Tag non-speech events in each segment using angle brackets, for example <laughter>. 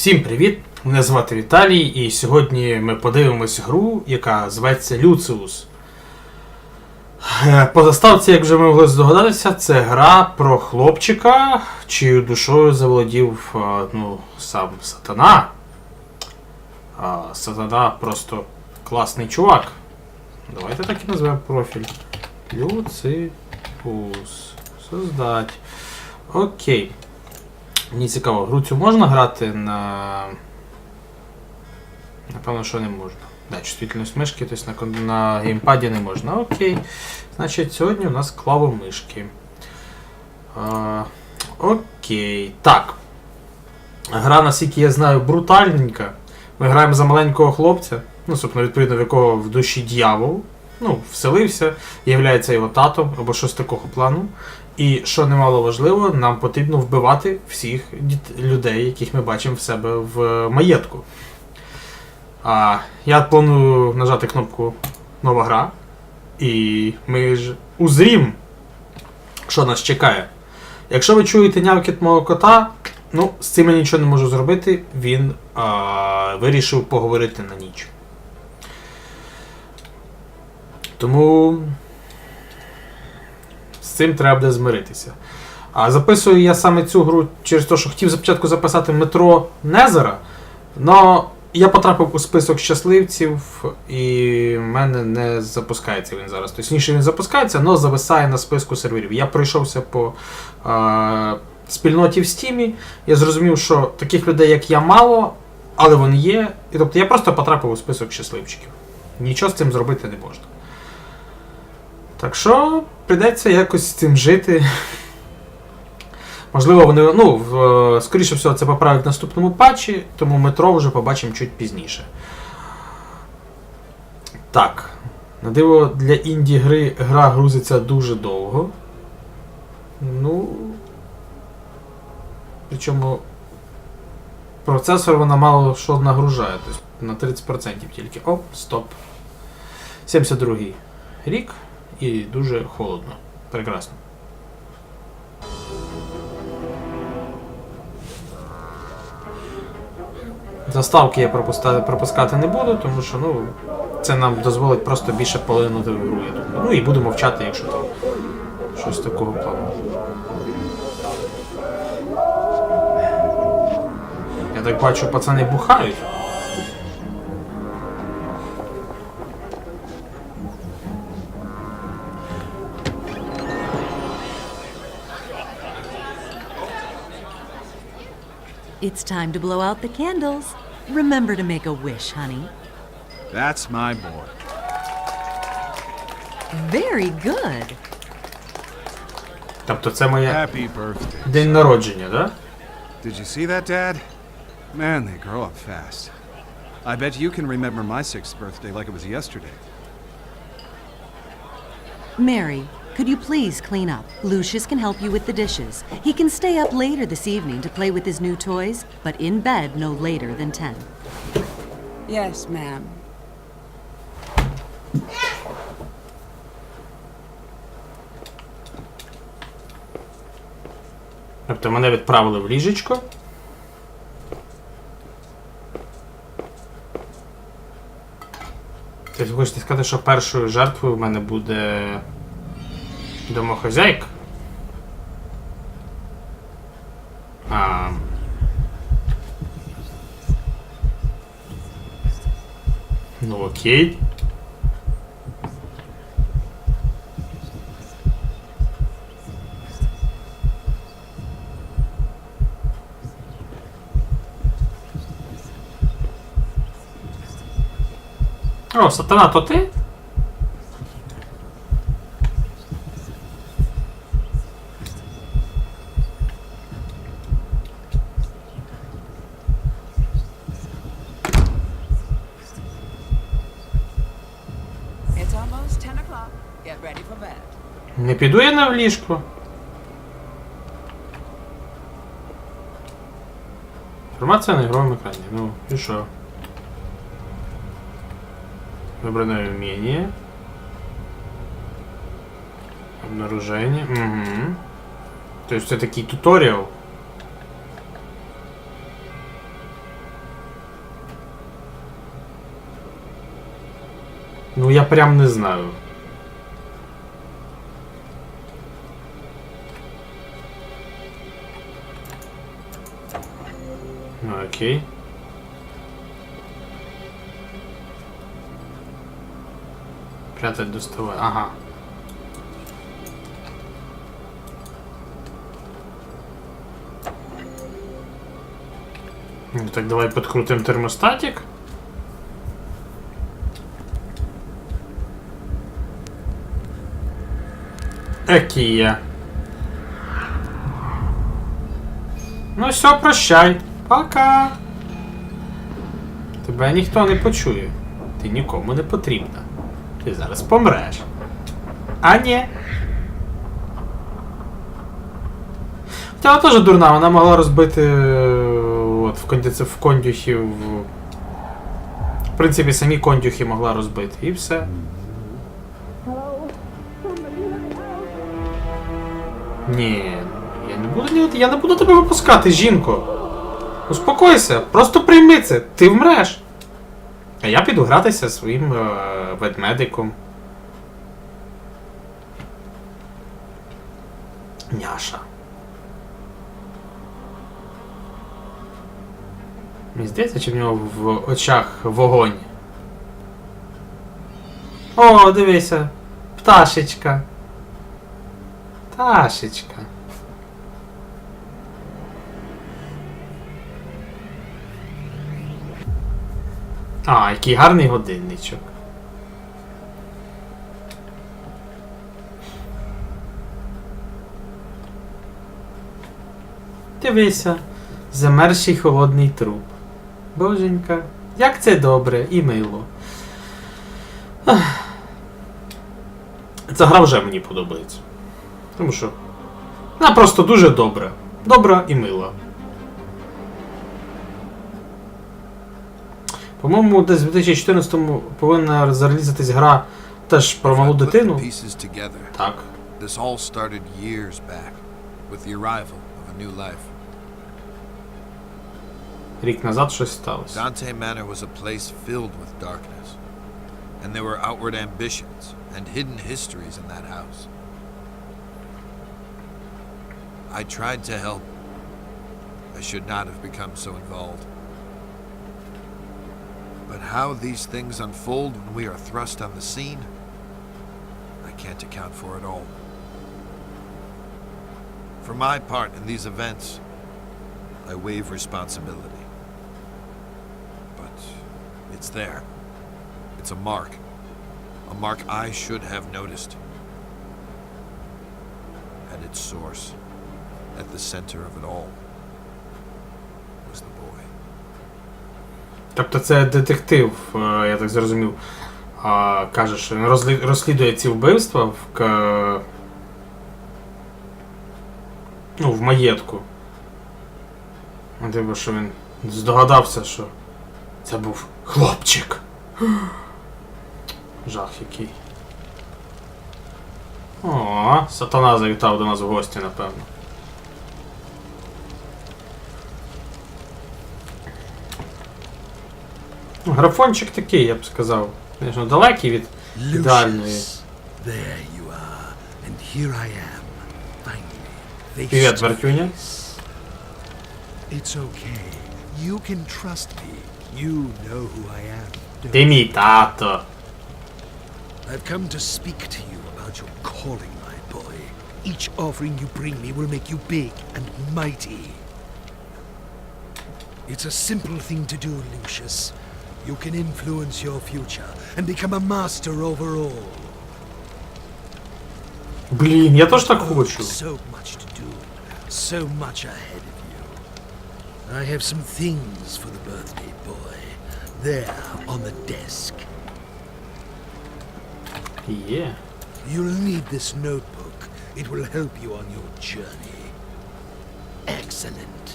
Всім привіт! Мене звати Віталій, і сьогодні ми подивимось гру, яка зветься Люциус. Е, По заставці, як вже ми могли здогадатися, це гра про хлопчика, чиєю душою заволодів е, ну, сам сатана. Сатана просто класний чувак. Давайте так і назвемо профіль. Люципус. Создать. Окей. Мені цікаво, гру цю можна грати на. Напевно, що не можна. Да, чувствительність мишки, тобто на, на геймпаді не можна. Окей. Значить, сьогодні у нас клавомишки. А, окей. Так. Гра, наскільки я знаю, брутальненька. Ми граємо за маленького хлопця, ну, собственно, відповідно, в якого в душі дьявол. Ну, вселився, являється його татом або щось такого плану. І що немало важливо, нам потрібно вбивати всіх людей, яких ми бачимо в себе в маєтку. А, я планую нажати кнопку Нова гра. І ми ж узрім, що нас чекає. Якщо ви чуєте нявкіт мого кота, ну, з цим я нічого не можу зробити. Він а, вирішив поговорити на ніч. Тому цим треба змиритися. А записую я саме цю гру через те, що хотів спочатку записати метро Незера, але я потрапив у список щасливців, і в мене не запускається він зараз. Точніше, він запускається, але зависає на списку серверів. Я пройшовся по е, спільноті в Стімі, я зрозумів, що таких людей, як я, мало, але вони є. І тобто я просто потрапив у список щасливчиків. Нічого з цим зробити не можна. Так що прийдеться якось з цим жити. Можливо, вони, ну, в, скоріше всього, це поправить в наступному патчі, тому метро вже побачимо чуть пізніше. Так. На диво для інді гри гра грузиться дуже довго. Ну. Причому процесор вона мало що нагружає, тобто на 30% тільки. Оп, стоп. 72-й рік і дуже холодно. Прекрасно. Заставки я пропускати, не буду, тому що ну, це нам дозволить просто більше полинути в гру, я думаю. Ну і буду мовчати, якщо там щось такого плану. Я так бачу, пацани бухають. It's time to blow out the candles. Remember to make a wish, honey. That's my boy. Very good. Тобто це моє Happy birthday. день народження, да? Did you see that, Dad? Man, they grow up fast. I bet you can remember my sixth birthday like it was yesterday. Mary, could you please clean up? Lucius can help you with the dishes. He can stay up later this evening to play with his new toys, but in bed no later than 10. Yes, ma'am. Тобто мене відправили в ліжечко. Тобто ви хочете сказати, що першою жертвою в мене буде домохозяйка? А. Ну окей. О, сатана, то ти? піду я на вліжку. Інформація на ігровому екрані. Ну, і що? Выбранное умение. Обнаружение. Угу. То есть это такие туториал. Ну я прям не знаю. Окей. Прятать доставай. Ага. Ну так давай подкрутим термостатик. Екія. Ну все, прощай. Пока. Тебе ніхто не почує. Ти нікому не потрібна. Ти зараз помреш. А ні. Хоча теж дурна, вона могла розбити е, от, в, кондиці... в кондюхів. В принципі, самі кондюхи могла розбити. І все. Ні, я не буду я не буду тебе випускати, жінко. Успокойся, просто прийми це, ти вмреш. А я піду гратися своїм е, ведмедиком. Няша. Мені здається, чи в нього в очах вогонь. О, дивися. Пташечка. Пташечка. А, який гарний годинничок. Дивися, замерзший холодний труп. Боженька, як це добре і мило. Ах. Ця гра вже мені подобається. Тому що вона просто дуже добра. Добра і мила. По-моєму, десь в 2014-му повинна зарелізатись гра теж про малу дитину. Так. this all started years back with the arrival of a new life. Рік назад щось сталося. Dante Manor was a place filled with darkness, and there were outward ambitions and hidden histories in that house. I tried to help. I should not have become so involved. But how these things unfold when we are thrust on the scene, I can't account for it all. For my part in these events, I waive responsibility. But it's there. It's a mark. A mark I should have noticed. At its source, at the center of it all, was the boy. Тобто це детектив, е, я так зрозумів, каже, що він розслідує ці вбивства в, ну, в маєтку. А Типу, що він здогадався, що це був хлопчик. <gasps> Жах який. О, сатана завітав до нас в гості, напевно. Графончик такий, я б сказав. Звісно, далекий від ідеальної. I am. Ти мій тато. I've come to speak to you about your calling, my boy. Each offering you bring me will make you big and mighty. It's a simple thing to do, Lucius. You can influence your future and become a master over all. Блін, я теж так хочу. So much to do, so much ahead of you. I have some things for the birthday boy. There on the desk. Є. You'll need this notebook. It will help you on your journey. Excellent.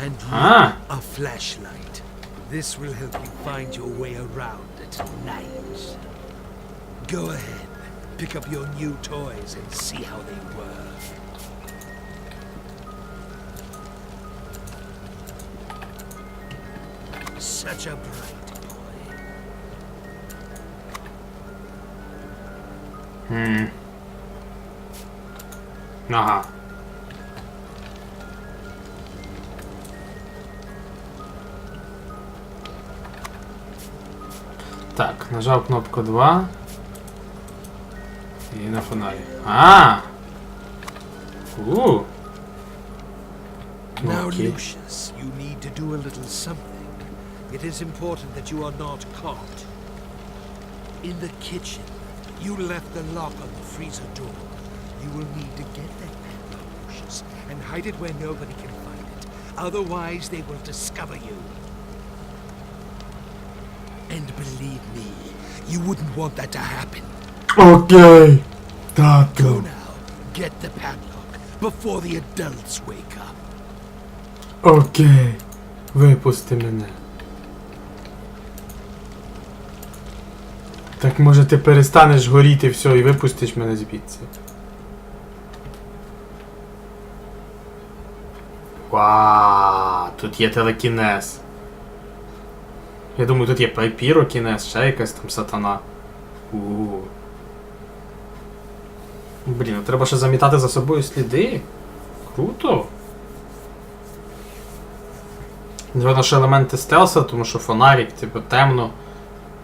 And ah. a flashlight. This will help you find your way around at night. Go ahead, pick up your new toys and see how they work. Such a bright boy. Hmm. Nah. Так, нажав кнопку 2. І на фонарі. А! У! Now, Okay. Lucius, you need to do a little something. It is important that you are not caught. In the kitchen, you left the lock on the freezer door. You will need to get that padlock, Lucius, and hide it where nobody can find it. Otherwise, they will discover you. And believe me, you wouldn't want that to happen. Окей. Go now, get the padlock before the adults wake up. Окей. Випусти мене. Так може ти перестанеш горіти все і випустиш мене звідси. Вау, тут є телекінез. Я думаю, тут є папірокінез, ще якась там сатана. у Блін, ну треба ще замітати за собою сліди. Круто. Звісно, що елементи стелса, тому що фонарик, типу, темно.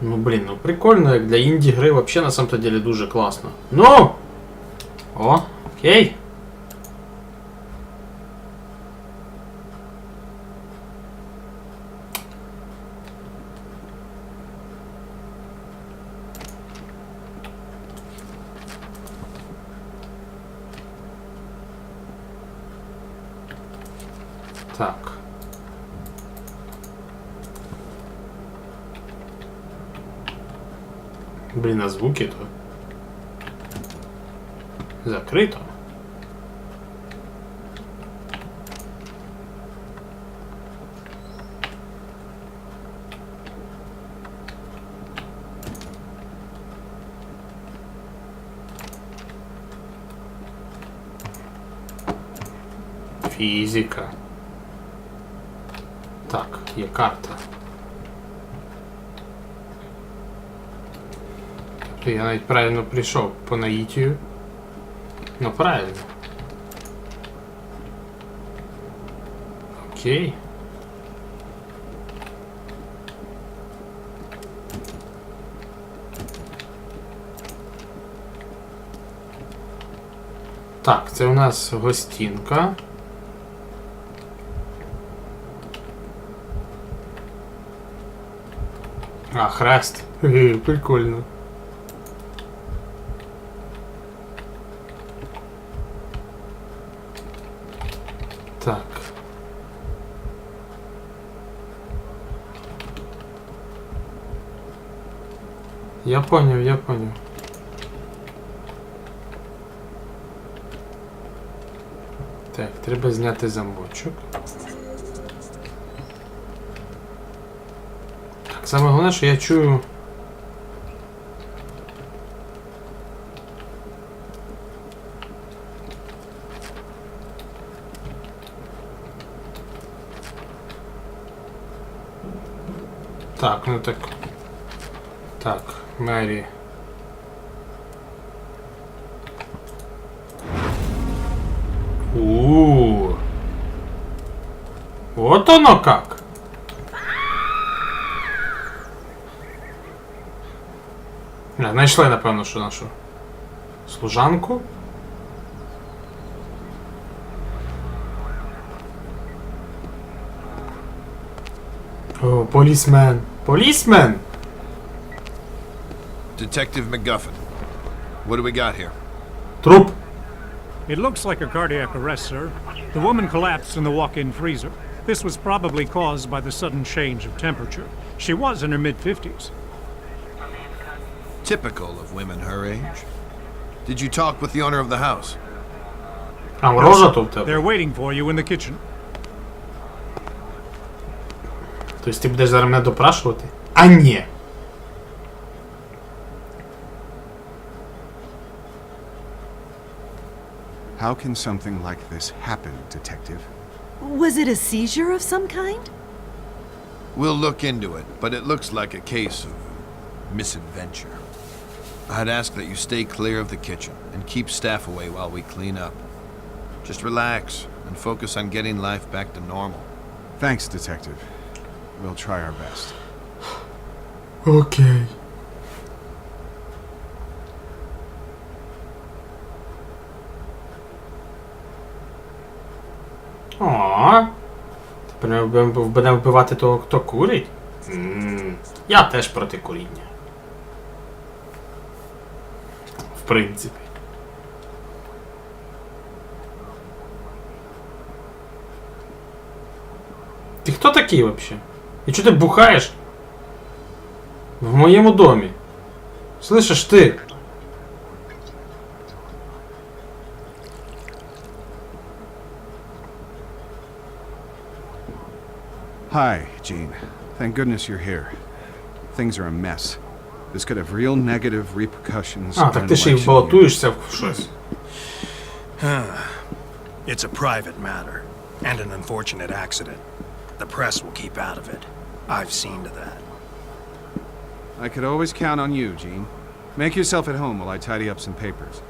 Ну блін, ну прикольно, як для інді гри взагалі на самом деле дуже класно. Ну! О, окей. Так. Блін, а звуки то. Закрито. Фізика. Так, є карта. Тобто я навіть правильно прийшов по наїтію. Ну правильно. Окей. Так, це у нас гостінка. А, хрест. Прикольно. Так. Я понял, я понял. Так, треба зняти замочок. Так, саме головне, що я чую. Так, ну так. Так, Мері. у Вот оно как. Не, знайшли, напевно, що нашу служанку. О, полісмен. Полісмен! Detective McGuffin. What do we got here? Труп. It looks like a cardiac arrest, sir. The woman collapsed in the walk in freezer. This was probably caused by the sudden change of temperature. She was in her mid 50s. Typical of women her age. Did you talk with the owner of the house? А ворожа тут в тебе. They're waiting for you in the kitchen. Тобто ти будеш зараз мене допрашувати? А ні. How can something like this happen, Detective? Was it a seizure of some kind? We'll look into it, but it looks like a case of misadventure. I'd ask that you stay clear of the kitchen and keep staff away while we clean up. Just relax and focus on getting life back to normal. Thanks, Detective. We'll try our best. Okay. О. Тепер ми будемо вбивати того, хто курить? м Я теж проти куріння. В принципі. Ти хто такий взагалі? І чого ти бухаєш? В моєму домі. Слышиш ти? Hi, Gene. Thank goodness you're here. Things are a mess. This could have real negative repercussions. А, on так an ти ще й election year. балотуєшся в щось. <sighs> It's a private matter and an unfortunate accident. The press will keep out of it. I've seen to that. I could always count on you, Gene. Make yourself at home while I tidy up some papers.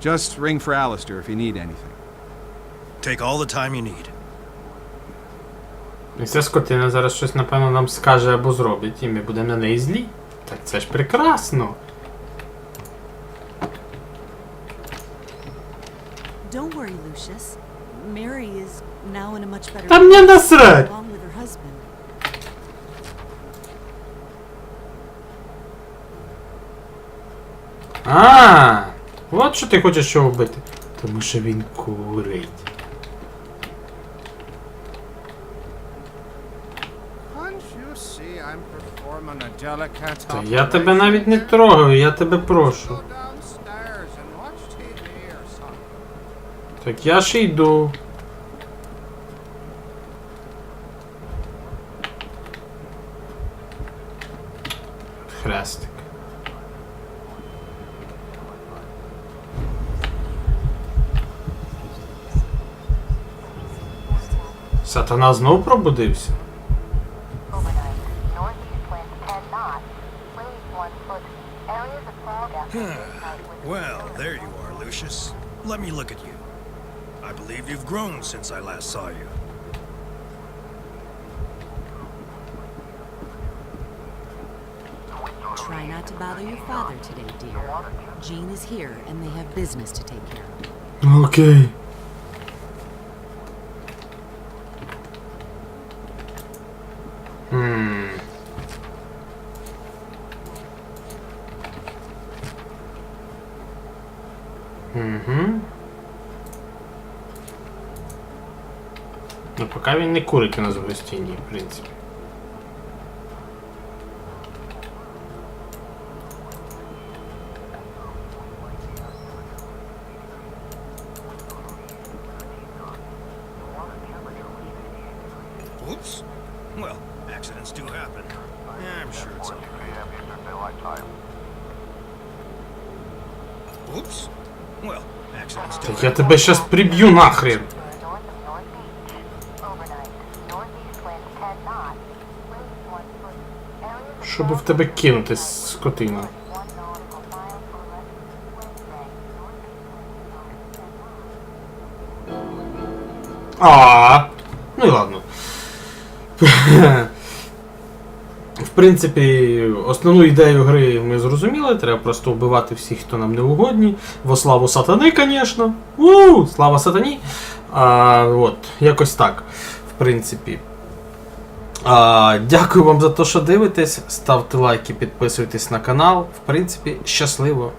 Just ring for Alistair if you need anything. Take all the time you need. І ця скотина зараз щось, напевно, нам скаже або зробить, і ми будемо на неї злі. Так це ж прекрасно. Don't worry, Lucius. Mary is now in a much better Та мені насрать! along with her husband. А, от що ти хочеш його вбити. Тому що він курить. Та я тебе навіть не трогаю, я тебе прошу. Так я ж йду. Хрестик. Сатана знов пробудився. Well, there you are, Lucius. Let me look at you. I believe you've grown since I last saw you. Try not to bother your father today, dear. Jean is here, and they have business to take care of. Okay. Угу. Ну, поки він не курить у нас в гостині, в принципі. 1 foot, areas of Щоб в тебе кинути, скотина. 1 nautical mile for Wednesday, northeast winds 10 knots. А, ну і ладно. Принципі, основну ідею гри ми зрозуміли. Треба просто вбивати всіх, хто нам не угодні. Во славу сатани, звісно. У, слава сатані. А, от, якось так. В принципі. А, дякую вам за те, що дивитесь. Ставте лайки, підписуйтесь на канал. В принципі, щасливо.